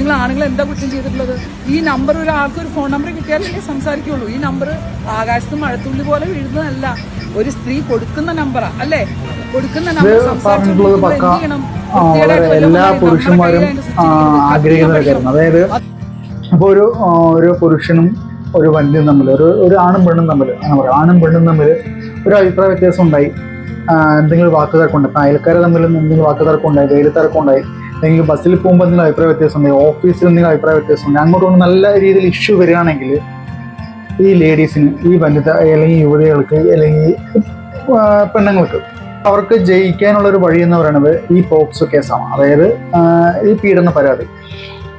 നിങ്ങൾ ആണുങ്ങൾ എന്താ കുറ്റം ചെയ്തിട്ടുള്ളത്? ഈ നമ്പർ ഒരാൾക്ക് ഒരു ഫോൺ നമ്പർ കിട്ടിയാലല്ലേ സംസാരിക്കുള്ളൂ. ഈ നമ്പർ ആകാശത്ത് മഴത്തുള്ളി പോലെ വീഴുന്നതല്ല. ഒരു സ്ത്രീ കൊടുക്കുന്ന നമ്പറാ അല്ലേ? കൊടുക്കുന്ന നമ്പർ പക്ക. എല്ലാ പുരുഷന്മാരും ആഗ്രഹിക്കുന്ന ഒരു അതായത് അപ്പോൾ ഒരു ഒരു പുരുഷനും ഒരു വനിതയും തമ്മിൽ ഒരു ഒരു ആണും പെണ്ണും തമ്മിൽ അങ്ങനെ പറയാം. ആണും പെണ്ണും തമ്മിൽ ഒരു അഭിപ്രായ വ്യത്യാസം ഉണ്ടായി. എന്തെങ്കിലും വാക്ക് തർക്കം ഉണ്ടായി. ഇപ്പം അയൽക്കാരെ തമ്മിൽ എന്തെങ്കിലും വാക്ക് വെയിൽ തർക്കം ഉണ്ടായി. അല്ലെങ്കിൽ ബസ്സിൽ പോകുമ്പോൾ എന്തെങ്കിലും അഭിപ്രായ വ്യത്യാസം ഉണ്ടെങ്കിൽ ഓഫീസിൽ എന്തെങ്കിലും അഭിപ്രായ വ്യത്യാസം ഉണ്ടെങ്കിൽ അങ്ങോട്ട് നല്ല രീതിയിൽ ഇഷ്യൂ വരികയാണെങ്കിൽ ഈ ലേഡീസിന് ഈ വനിത അല്ലെങ്കിൽ യുവതികൾക്ക് അല്ലെങ്കിൽ പെണ്ണുങ്ങൾക്ക് അവർക്ക് ജയിക്കാനുള്ള ഒരു വഴി എന്ന് പറയുന്നത് ഈ പോക്സോ കേസാണ് അതായത് ഈ പീഡന പരാതി.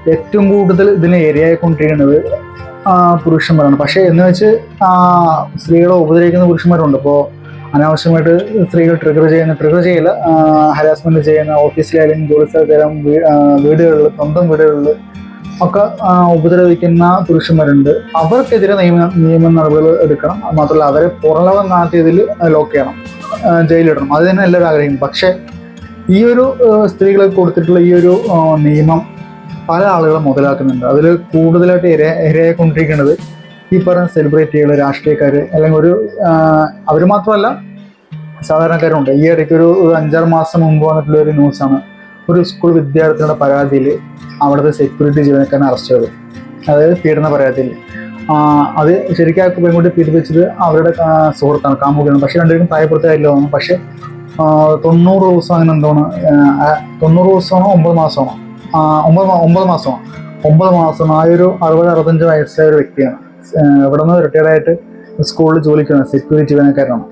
ഏറ്റവും കൂടുതൽ ഇതിനെ ഇരയായിക്കൊണ്ടിരിക്കുന്നത് ആ, പുരുഷന്മാരാണ്. പക്ഷേ എന്ന് വെച്ച് സ്ത്രീകളെ ഉപദ്രവിക്കുന്ന പുരുഷന്മാരുണ്ട്. ഇപ്പോൾ അനാവശ്യമായിട്ട് സ്ത്രീകൾ ട്രിഗർ ചെയ്യുന്ന ട്രിഗർ ചെയ്യില്ല. ഹരാസ്മെന്റ് ചെയ്യുന്ന ഓഫീസിലായാലും ജോലി സ്ഥലത്തായാലും വീടുകളിൽ സ്വന്തം വീടുകളിൽ ഒക്കെ ഉപദ്രവിക്കുന്ന പുരുഷന്മാരുണ്ട്. അവർക്കെതിരെ നിയമ നിയമ നടപടികൾ എടുക്കണം. മാത്രമല്ല അവരെ പുറളവ നാട്ടിയതിൽ ലോക്ക് ചെയ്യണം. ജയിലിടണം. അത് തന്നെ എല്ലാവരും ആഗ്രഹിക്കും പക്ഷേ ഈ ഒരു സ്ത്രീകളെ കൊടുത്തിട്ടുള്ള ഈ ഒരു നിയമം പല ആളുകളും മുതലാക്കുന്നുണ്ട്. അതിൽ കൂടുതലായിട്ട് ഇര ഇരയായിക്കൊണ്ടിരിക്കുന്നത് ഈ പറഞ്ഞ സെലിബ്രിറ്റികൾ രാഷ്ട്രീയക്കാർ അല്ലെങ്കിൽ ഒരു അവർ മാത്രമല്ല സാധാരണക്കാരുണ്ട്. ഈ ഇടയ്ക്ക് ഒരു അഞ്ചാറ് മാസം മുമ്പ് വന്നിട്ടുള്ള ഒരു ന്യൂസാണ്. ഒരു സ്കൂൾ വിദ്യാർത്ഥിയുടെ പരാതിയിൽ അവിടുത്തെ സെക്യൂരിറ്റി ജീവനക്കാരനെ അറസ്റ്റ് ചെയ്തു അതായത് പീഡന പരാതിയിൽ അത് ശരിക്കും ആ പെൺകുട്ടി പീഡിപ്പിച്ചത് അവരുടെ സുഹൃത്താണ് കാമുകയാണ്. പക്ഷെ രണ്ടുപേരും പ്രായപ്പെടുത്തായില്ല തോന്നുന്നു. പക്ഷെ തൊണ്ണൂറ് ദിവസം അങ്ങനെ എന്താണ് തൊണ്ണൂറ് ദിവസമാണോ ഒമ്പത് മാസമാണോ? ഒമ്പത് ഒമ്പത് മാസമാണ്? ഒമ്പത് മാസം ആ ഒരു അറുപത് അറുപത്തഞ്ച് വയസ്സായ ഒരു വ്യക്തിയാണ്. ഇവിടെ നിന്ന് റിട്ടയർഡ് ആയിട്ട് സ്കൂളിൽ വന്ന സെക്യൂരിറ്റി ജീവനക്കാരനാണ്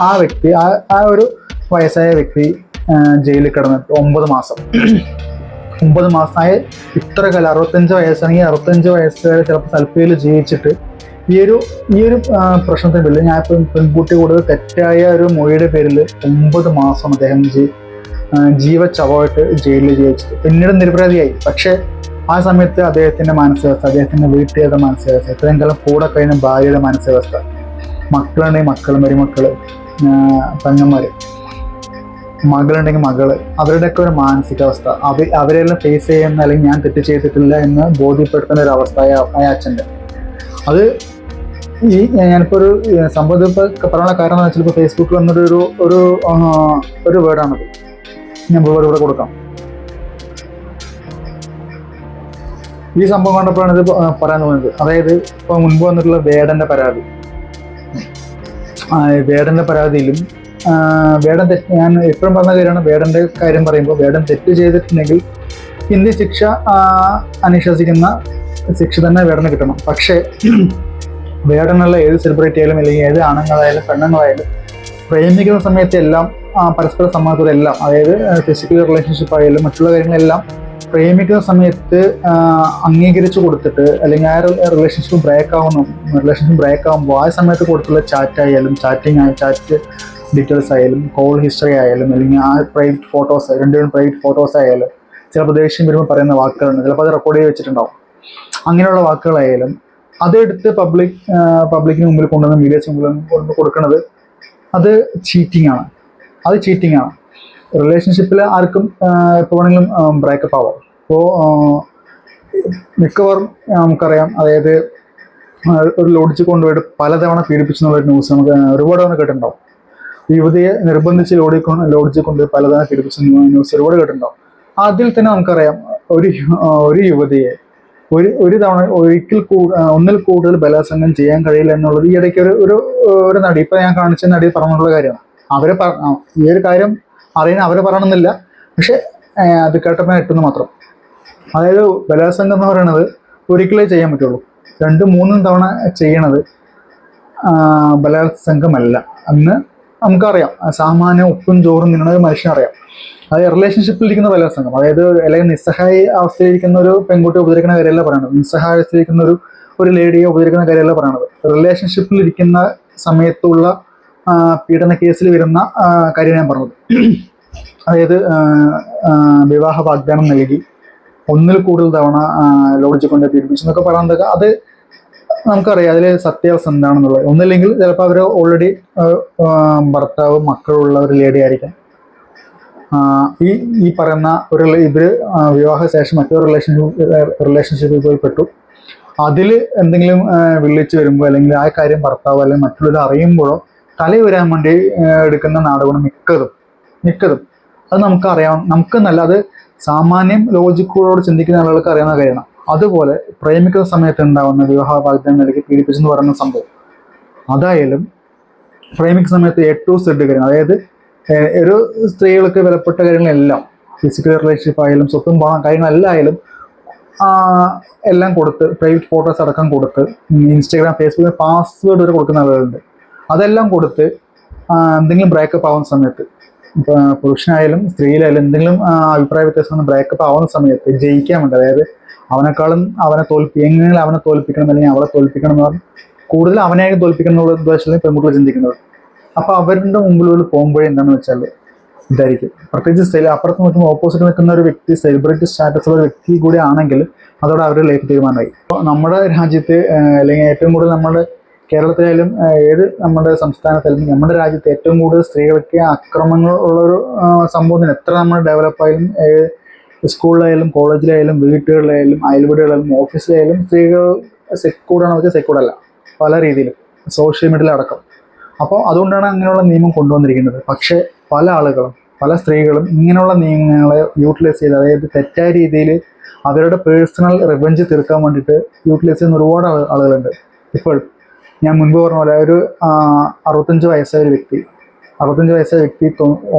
ആ വ്യക്തി ആ ആ ഒരു വയസ്സായ വ്യക്തി ജയിലിൽ കിടന്നിട്ട് ഒമ്പത് മാസം. ഒമ്പത് മാസമായി ഇത്ര കാലം അറുപത്തഞ്ച് വയസ്സാണെങ്കിൽ അറുപത്തഞ്ച് വയസ്സ് വരെ ചിലപ്പോൾ സൽപ്പയിൽ ജീവിച്ചിട്ട് ഈ ഒരു ഈ ഒരു പ്രശ്നത്തിന്റെ പേരിൽ ഞാൻ ഇപ്പം പെൺകുട്ടി കൂടുതൽ തെറ്റായ ഒരു മൊഴിയുടെ പേരിൽ ഒമ്പത് മാസം അദ്ദേഹം ജീവച്ചവമായിട്ട് ജയിലിൽ ജീവിച്ചത് പിന്നീട് നിരപരാധിയായി. പക്ഷേ ആ സമയത്ത് അദ്ദേഹത്തിന്റെ മാനസികാവസ്ഥ അദ്ദേഹത്തിന്റെ വീട്ടുകാരുടെ മാനസികാവസ്ഥ ഇത്രയും കാലം കൂടെ കഴിഞ്ഞ ഭാര്യയുടെ മാനസികാവസ്ഥ മക്കളുണ്ടെങ്കിൽ മക്കൾ മരുമക്കൾ പെങ്ങന്മാർ മകളുണ്ടെങ്കിൽ മകൾ അവരുടെയൊക്കെ ഒരു മാനസികാവസ്ഥ അവ അവരെല്ലാം ഫേസ് ചെയ്യുന്ന അല്ലെങ്കിൽ ഞാൻ തെറ്റ് ചെയ്തിട്ടില്ല എന്ന് ബോധ്യപ്പെടുത്തുന്ന ഒരു അവസ്ഥ ആ- അച്ഛന്റെ. അത് ഈ ഞാനിപ്പോൾ ഒരു സംഭവം ഇപ്പോൾ പറയാനുള്ള കാരണം എന്ന് വെച്ചാൽ ഇപ്പോൾ ഫേസ്ബുക്കിൽ വന്നൊരു ഒരു ഒരു വേർഡാണത് ഞാൻ വേർഡ് ഇവിടെ കൊടുക്കാം. ഈ സംഭവം കണ്ടപ്പോഴാണ് ഇത് പറയാൻ തോന്നുന്നത് അതായത് ഇപ്പോൾ മുൻപ് വന്നിട്ടുള്ള വേടന്റെ പരാതി. വേടന്റെ പരാതിയിലും വേടൻ തെറ്റ് ഞാൻ എപ്പോഴും പറഞ്ഞ കാര്യമാണ് വേടന്റെ കാര്യം പറയുമ്പോൾ വേടൻ തെറ്റ് ചെയ്തിട്ടുണ്ടെങ്കിൽ ഇന്ത്യ ശിക്ഷ അനുശാസിക്കുന്ന ശിക്ഷ തന്നെ വേടന് കിട്ടണം. പക്ഷേ വേടനുള്ള ഏത് സെലിബ്രിറ്റി ആയാലും അല്ലെങ്കിൽ ഏത് ആണുങ്ങളായാലും പെണ്ണുങ്ങളായാലും പ്രേമിക്കുന്ന സമയത്ത് എല്ലാം സമ്മതത്തോടെ പരസ്പര സമ്മതത്തോടെല്ലാം അതായത് ഫിസിക്കൽ റിലേഷൻഷിപ്പ് ആയാലും മറ്റുള്ള കാര്യങ്ങളെല്ലാം പ്രേമിക്കുന്ന സമയത്ത് അംഗീകരിച്ചു കൊടുത്തിട്ട് അല്ലെങ്കിൽ ആ റിലേഷൻഷിപ്പ് ബ്രേക്ക് ആവുന്നു റിലേഷൻഷിപ്പ് ബ്രേക്ക് ആകുമ്പോൾ ആ സമയത്ത് കൊടുത്തുള്ള ചാറ്റ് ആയാലും ചാറ്റിംഗ് ആയാലും ചാറ്റ് ഡീറ്റെയിൽസ് ആയാലും കോൾ ഹിസ്റ്ററി ആയാലും അല്ലെങ്കിൽ ആ പ്രൈവറ്റ് ഫോട്ടോസ് രണ്ടുപേരും പ്രൈവറ്റ് ഫോട്ടോസ് ആയാലും ചിലപ്പോൾ ദേഷ്യം വരുമ്പോൾ പറയുന്ന വാക്കുകളുണ്ട്. ചിലപ്പോൾ അത് റെക്കോർഡ് ചെയ്ത് വെച്ചിട്ടുണ്ടാവും. അങ്ങനെയുള്ള വാക്കുകളായാലും അതെടുത്ത് പബ്ലിക് പബ്ലിക്കിന് മുമ്പിൽ കൊണ്ടുവന്ന് മീഡിയസ് മുമ്പിൽ കൊണ്ട് കൊടുക്കുന്നത് അത് ചീറ്റിംഗ് ആണ്. അത് ചീറ്റിംഗ് ആണ്. റിലേഷൻഷിപ്പിൽ ആർക്കും എപ്പോൾ വേണമെങ്കിലും ബ്രേക്കപ്പ് ആവാം. അപ്പോൾ മിക്കവാറും നമുക്കറിയാം അതായത് ഒരു ലോഡ്ജിൽ കൊണ്ടുപോയിട്ട് പലതവണ പീഡിപ്പിച്ചെന്നുള്ള ന്യൂസ് നമുക്ക് ഒരുപാട് തവണ കേട്ടിട്ടുണ്ടാവും. യുവതിയെ നിർബന്ധിച്ച് ലോഡി ലോഡിച്ച് ലോഡ്ജിൽ കൊണ്ട് പലതവണ പീഡിപ്പിച്ച ന്യൂസ് ഒരുപാട് കേട്ടിട്ടുണ്ടാവും. അതിൽ തന്നെ നമുക്കറിയാം ഒരു ഒരു യുവതിയെ ഒരു ഒരു തവണ ഒരിക്കൽ ഒന്നിൽ കൂടുതൽ ബലാത്സംഗം ചെയ്യാൻ കഴിയില്ല എന്നുള്ളത് ഈ ഇടയ്ക്ക് ഒരു ഒരു നടി ഇപ്പം ഞാൻ കാണിച്ച നടി പറഞ്ഞിട്ടുള്ള കാര്യമാണ്. പറ- ഈ ഒരു കാര്യം അറിയുന്ന അവരെ പറയണമെന്നില്ല. പക്ഷെ അത് കേട്ടപ്പോൾ കിട്ടുന്നു മാത്രം. അതായത് ബലാത്സംഗം എന്ന് പറയുന്നത് ഒരിക്കലേ ചെയ്യാൻ പറ്റുള്ളൂ. രണ്ടും മൂന്നും തവണ ചെയ്യണത് ബലാത്സംഗമല്ല. അന്ന് നമുക്കറിയാം സാമാന്യം ഉപ്പും ചോറും തിന്നണ ഒരു മനുഷ്യനറിയാം അതായത് റിലേഷൻഷിപ്പിൽ ഇരിക്കുന്ന ബലാത്സംഗം അതായത് അല്ലെങ്കിൽ നിസ്സഹായ അവസ്ഥയിലിരിക്കുന്ന ഒരു പെൺകുട്ടിയെ ഉപദ്രവിക്കുന്ന കാര്യമല്ല പറയണത്. നിസ്സഹായ അവസ്ഥയിലിരിക്കുന്ന ഒരു ഒരു ലേഡിയെ ഉപദ്രവിക്കുന്ന കാര്യമല്ല പറയണത്. റിലേഷൻഷിപ്പിൽ ഇരിക്കുന്ന സമയത്തുള്ള പീഡന കേസിൽ വരുന്ന കാര്യം ഞാൻ പറഞ്ഞത്. അതായത് വിവാഹ വാഗ്ദാനം നൽകി ഒന്നിൽ കൂടുതൽ തവണ ലോഡ്ജിൽ കൊണ്ട് പീഡിപ്പിച്ചു എന്നൊക്കെ പറയുന്നത് അത് നമുക്കറിയാം അതിൽ സത്യാവസ്ഥ എന്താണെന്നുള്ളത്. ഒന്നില്ലെങ്കിൽ ചിലപ്പോൾ അവർ ഓൾറെഡി ഭർത്താവ് മക്കളുള്ള ഒരു ലേഡി ആയിരിക്കാം. ഈ ഈ പറയുന്ന ഒരു ഇവർ ഇവർ ശേഷം മറ്റൊരു റിലേഷൻഷിപ്പ് റിലേഷൻഷിപ്പിൽ പോയി പെട്ടു. അതിൽ എന്തെങ്കിലും വിളിച്ച് വരുമ്പോൾ അല്ലെങ്കിൽ ആ കാര്യം ഭർത്താവ് അല്ലെങ്കിൽ മറ്റുള്ളവർ അറിയുമ്പോഴോ തല വരാൻ വേണ്ടി എടുക്കുന്ന നാടകമാണ് മിക്കതും. മിക്കതും. അത് നമുക്കറിയാം. നമുക്ക് നല്ല അത് സാമാന്യം ലോജിക്കുകളോട് ചിന്തിക്കുന്ന ആളുകൾക്ക് അറിയാവുന്ന കാര്യമാണ്. അതുപോലെ പ്രേമിക്കുന്ന സമയത്ത് ഉണ്ടാവുന്ന വിവാഹ വാഗ്ദാനം നൽകി പീഡിപ്പിച്ചെന്ന് പറയുന്ന സംഭവം. അതായാലും പ്രേമിക്കുന്ന സമയത്ത് എ ടു സെഡ് കാര്യം അതായത് ഒരു സ്ത്രീകൾക്ക് വിലപ്പെട്ട കാര്യങ്ങളെല്ലാം ഫിസിക്കൽ റിലേഷൻഷിപ്പ് ആയാലും സ്വത്തും പണം കാര്യങ്ങളെല്ലാം എല്ലാം കൊടുത്ത് പ്രൈവറ്റ് ഫോട്ടോസ് അടക്കം കൊടുത്ത് ഇൻസ്റ്റാഗ്രാം ഫേസ്ബുക്കിൽ പാസ്വേഡ് വരെ കൊടുക്കുന്ന ആളുകളുണ്ട്. അതെല്ലാം കൊടുത്ത് എന്തെങ്കിലും ബ്രേക്കപ്പ് ആവുന്ന സമയത്ത് പുരുഷനായാലും സ്ത്രീയിലായാലും എന്തെങ്കിലും അഭിപ്രായ വ്യത്യാസം ബ്രേക്കപ്പ് ആവുന്ന സമയത്ത് ജയിക്കാൻ വേണ്ട. അതായത് അവനെക്കാളും അവനെ തോൽപ്പി എങ്ങനെ അവനെ തോൽപ്പിക്കണം അല്ലെങ്കിൽ അവളെ തോൽപ്പിക്കണം എന്ന് കൂടുതൽ അവനെ തോൽപ്പിക്കണം എന്നുള്ള ഉദ്ദേശത്തിൽ പെൺകുട്ടികൾ ചിന്തിക്കുന്നത്. അപ്പോൾ അവരുടെ മുമ്പിലൂടെ പോകുമ്പോഴേ എന്താണെന്ന് വെച്ചാൽ ഇതായിരിക്കും. പ്രത്യേകിച്ച് സെൽ അപ്പുറത്ത് നിൽക്കുന്ന ഓപ്പോസിറ്റ് നിൽക്കുന്ന ഒരു വ്യക്തി സെലിബ്രിറ്റി സ്റ്റാറ്റസ് ഉള്ള വ്യക്തി കൂടി ആണെങ്കിൽ അതോടെ അവരുടെ ലൈഫ് തീരുമാനമായി. അപ്പോൾ നമ്മുടെ രാജ്യത്ത് അല്ലെങ്കിൽ ഏറ്റവും കൂടുതൽ നമ്മുടെ കേരളത്തിലായാലും ഏത് നമ്മുടെ സംസ്ഥാനത്ത് അല്ലെങ്കിൽ നമ്മുടെ രാജ്യത്ത് ഏറ്റവും കൂടുതൽ സ്ത്രീകൾക്ക് അക്രമങ്ങൾ ഉള്ളൊരു സംഭവത്തിന് എത്ര നമ്മൾ ഡെവലപ്പായാലും സ്കൂളിലായാലും കോളേജിലായാലും വീട്ടുകളിലായാലും അയൽവീടുകളിലായാലും ഓഫീസിലായാലും സ്ത്രീകൾ സെക്യൂർഡാണെന്ന് വെച്ചാൽ സെക്യൂർഡല്ല പല രീതിയിലും. സോഷ്യൽ മീഡിയയിൽ അടക്കം. അപ്പോൾ അതുകൊണ്ടാണ് അങ്ങനെയുള്ള നിയമം കൊണ്ടുവന്നിരിക്കുന്നത്. പക്ഷേ പല ആളുകളും പല സ്ത്രീകളും ഇങ്ങനെയുള്ള നിയമങ്ങളെ യൂട്ടിലൈസ് ചെയ്ത് അതായത് തെറ്റായ രീതിയിൽ അവരുടെ പേഴ്സണൽ റിവഞ്ച് തീർക്കാൻ വേണ്ടിയിട്ട് യൂട്ടിലൈസ് ചെയ്യുന്ന ഒരുപാട് ആളുകളുണ്ട്. ഇപ്പോൾ ഞാൻ മുൻപ് പറഞ്ഞ പോലെ ഒരു അറുപത്തഞ്ച് വയസ്സായ ഒരു വ്യക്തി. അറുപത്തഞ്ച് വയസ്സായ വ്യക്തി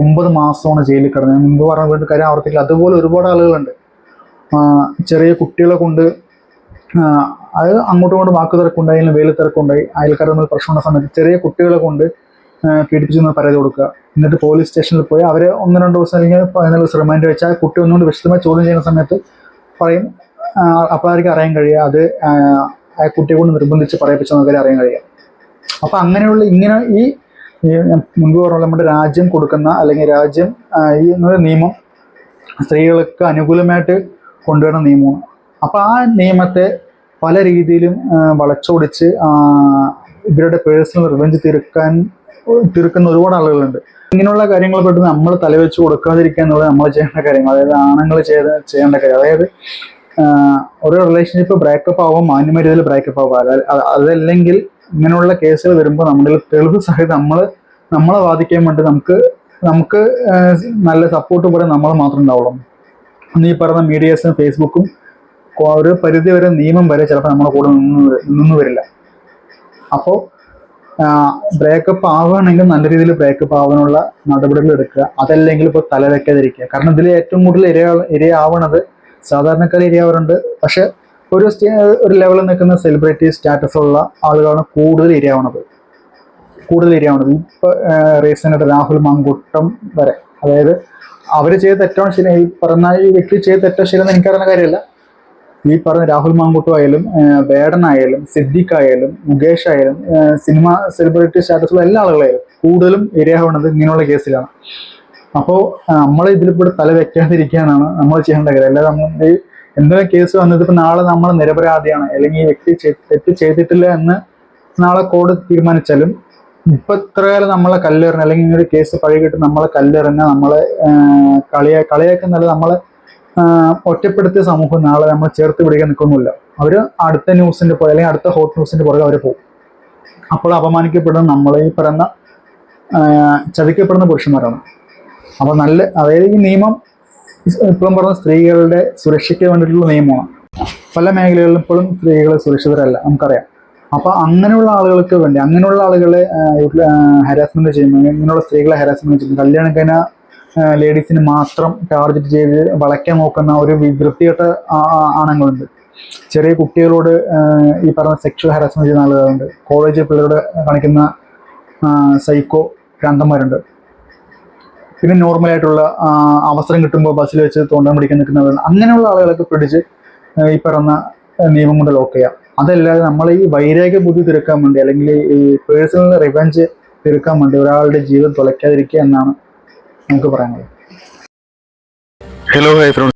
ഒമ്പത് മാസമാണ് ജയിലിൽ കിടന്നത്. മുൻപ് പറഞ്ഞ കാര്യം ആവർത്തിക്കില്ല അതുപോലെ ഒരുപാട് ആളുകളുണ്ട്. ചെറിയ കുട്ടികളെ കൊണ്ട് അത് അങ്ങോട്ടും ഇങ്ങോട്ടും വാക്ക് തിരക്കുണ്ടായി വെയിൽ തിരക്കുണ്ടായി അയൽക്കാർ തമ്മിൽ പ്രശ്നമുള്ള സമയത്ത് ചെറിയ കുട്ടികളെ കൊണ്ട് പീഡിപ്പിച്ചു നിന്ന് പരാതി കൊടുക്കുക. എന്നിട്ട് പോലീസ് സ്റ്റേഷനിൽ പോയി അവരെ ഒന്ന് രണ്ട് ദിവസം അല്ലെങ്കിൽ പതിനാല് ദിവസം റിമാൻഡ് വെച്ചാൽ കുട്ടി ഒന്നുകൊണ്ട് വിശദമായി ചോദ്യം ചെയ്യുന്ന സമയത്ത് പറയും അപ്പോഴായിരിക്കും അറിയാൻ കഴിയുക. അത് കുട്ടിയെ കൊണ്ട് നിർബന്ധിച്ച് പറയിപ്പിച്ചെന്നൊക്കെ അറിയാൻ കഴിയാം. അപ്പൊ അങ്ങനെയുള്ള ഇങ്ങനെ ഈ മുൻപ് പറഞ്ഞ നമ്മുടെ രാജ്യം കൊടുക്കുന്ന അല്ലെങ്കിൽ രാജ്യം ഈ നിയമം സ്ത്രീകൾക്ക് അനുകൂലമായിട്ട് കൊണ്ടുവരുന്ന നിയമമാണ്. അപ്പൊ ആ നിയമത്തെ പല രീതിയിലും വളച്ചൊടിച്ച് ഇവരുടെ പേഴ്സണൽ റിവഞ്ച് തീർക്കാൻ തീർക്കുന്ന ഒരുപാട് ആളുകളുണ്ട്. ഇങ്ങനെയുള്ള കാര്യങ്ങൾ പെട്ട് നമ്മൾ തലവെച്ച് കൊടുക്കാതിരിക്കുക എന്നുള്ളത് നമ്മൾ ചെയ്യേണ്ട കാര്യങ്ങൾ. അതായത് ആണുങ്ങൾ ചെയ്ത ചെയ്യേണ്ട കാര്യം. അതായത് ഒരു റിലേഷൻഷിപ്പ് ബ്രേക്കപ്പ് ആവുമ്പോൾ മാന്യമര്യാദയിൽ ബ്രേക്കപ്പ് ആവുക. അതല്ലെങ്കിൽ ഇങ്ങനെയുള്ള കേസുകൾ വരുമ്പോൾ നമ്മുടെ തെളിവ് സഹിതം നമ്മൾ നമ്മളെ വാദിക്കാൻ വേണ്ടി നമുക്ക് നമുക്ക് നല്ല സപ്പോർട്ട് പോലെ നമ്മൾ മാത്രം ഉണ്ടാവുള്ളൂ. നീ പറഞ്ഞ മീഡിയസും ഫേസ്ബുക്കും ഒരു പരിധി വരെ നിയമം വരെ ചിലപ്പോൾ നമ്മുടെ കൂടെ നിന്ന് നിന്ന് വരില്ല. അപ്പോൾ ബ്രേക്കപ്പ് ആവുകയാണെങ്കിൽ നല്ല രീതിയിൽ ബ്രേക്കപ്പ് ആവാനുള്ള നടപടികൾ എടുക്കുക. അതല്ലെങ്കിൽ ഇപ്പോൾ തല കാരണം ഇതിൽ ഏറ്റവും കൂടുതൽ ഇരയാ ഇരയാവണത് സാധാരണക്കാർ ഇരയാവാറുണ്ട് പക്ഷെ ഒരു ഒരു ലെവലിൽ നിൽക്കുന്ന സെലിബ്രിറ്റി സ്റ്റാറ്റസ് ഉള്ള ആളുകളാണ് കൂടുതൽ ഇരയാവണത് കൂടുതൽ ഇരയാവണത് ഇപ്പോൾ റീസെന്റ് രാഹുൽ മങ്കുട്ടം വരെ. അതായത് അവർ ചെയ്ത തെറ്റാണ് ശരി ഈ പറഞ്ഞ ഈ വ്യക്തി ചെയ്ത തെറ്റോ ശരിയെന്ന് എനിക്കറിയുന്ന കാര്യമല്ല. ഈ പറഞ്ഞ രാഹുൽ മാങ്കൂട്ടം ആയാലും വേടൻ ആയാലും സിദ്ദിഖ് ആയാലും മുകേഷ് ആയാലും സിനിമ സെലിബ്രിറ്റി സ്റ്റാറ്റസുള്ള എല്ലാ ആളുകളായാലും കൂടുതലും ഇരയാവണത് ഇങ്ങനെയുള്ള കേസിലാണ് അപ്പോൾ നമ്മൾ ഇതിലിപ്പോൾ തല വെക്കാതിരിക്കാനാണ് നമ്മൾ ചെയ്യേണ്ട കാര്യം. അല്ലാതെ നമ്മൾ എന്തെങ്കിലും കേസ് വന്നത് നാളെ നമ്മൾ നിരപരാധിയാണ്. അല്ലെങ്കിൽ വ്യക്തി തെറ്റ് ചെയ്തിട്ടില്ല എന്ന് നാളെ കോടതി തീരുമാനിച്ചാലും ഇപ്പൊ ഇത്രയേറെ നമ്മളെ കല്ലെറിഞ്ഞ അല്ലെങ്കിൽ ഇങ്ങനെ ഒരു കേസ് പഴകിട്ട് നമ്മളെ കല്ലെറിഞ്ഞ നമ്മളെ കളിയ കളിയാ കളിയാക്കുന്നല്ല നമ്മളെ ഒറ്റപ്പെടുത്തിയ സമൂഹം നാളെ നമ്മൾ ചേർത്ത് പിടിക്കാൻ നിൽക്കുന്നില്ല. അവർ അടുത്ത ന്യൂസിന്റെ പുറകെ അല്ലെങ്കിൽ അടുത്ത ഹോട്ട് ന്യൂസിന്റെ പുറകെ അവർ പോകും. അപ്പോൾ അപമാനിക്കപ്പെടുന്ന നമ്മളെ ഈ പറയുന്ന ചതിക്കപ്പെടുന്ന പുരുഷന്മാരാണ്. അപ്പൊ നല്ല അതായത് ഈ നിയമം ഇപ്പോഴും പറഞ്ഞ സ്ത്രീകളുടെ സുരക്ഷയ്ക്ക് വേണ്ടിയിട്ടുള്ള നിയമമാണ്. പല മേഖലകളിലും ഇപ്പോഴും സ്ത്രീകൾ സുരക്ഷിതരല്ല നമുക്കറിയാം. അപ്പൊ അങ്ങനെയുള്ള ആളുകൾക്ക് വേണ്ടി അങ്ങനെയുള്ള ആളുകളെ ഹരാസ്മെന്റ് ചെയ്യുന്നു ഇങ്ങനെയുള്ള സ്ത്രീകളെ ഹരാസ്മെന്റ് ചെയ്യുന്നു കല്യാണം കഴിഞ്ഞ ലേഡീസിന് മാത്രം ടാർഗറ്റ് ചെയ്ത് വളയ്ക്കാൻ നോക്കുന്ന ഒരു വൃത്തികെട്ട ആണുങ്ങളുണ്ട്. ചെറിയ കുട്ടികളോട് ഈ പറഞ്ഞ സെക്ഷൽ ഹരാസ്മെന്റ് ചെയ്യുന്ന ആളുകളുണ്ട്. കോളേജ് പിള്ളേരോട് കാണിക്കുന്ന സൈക്കോ ഭ്രാന്തന്മാരുണ്ട് പിന്നെ നോർമൽ ആയിട്ടുള്ള അവസരം കിട്ടുമ്പോൾ ബസ്സിൽ വെച്ച് തോണ്ടാൻ പിടിക്കാൻ നിൽക്കുന്നവരാണ് അങ്ങനെയുള്ള ആളുകളൊക്കെ പിടിച്ച് ഈ പറഞ്ഞ നിയമം കൊണ്ട് ലോക്ക് ചെയ്യാം. അതല്ലാതെ നമ്മൾ ഈ വൈരാഗ്യ ബുദ്ധി തീർക്കാൻ വേണ്ടി അല്ലെങ്കിൽ ഈ പേഴ്സണൽ റിവഞ്ച് തീർക്കാൻ വേണ്ടി ഒരാളുടെ ജീവിതം തുലയ്ക്കാതിരിക്കുക എന്നാണ് നമുക്ക് പറയാനുള്ളത്. Hello high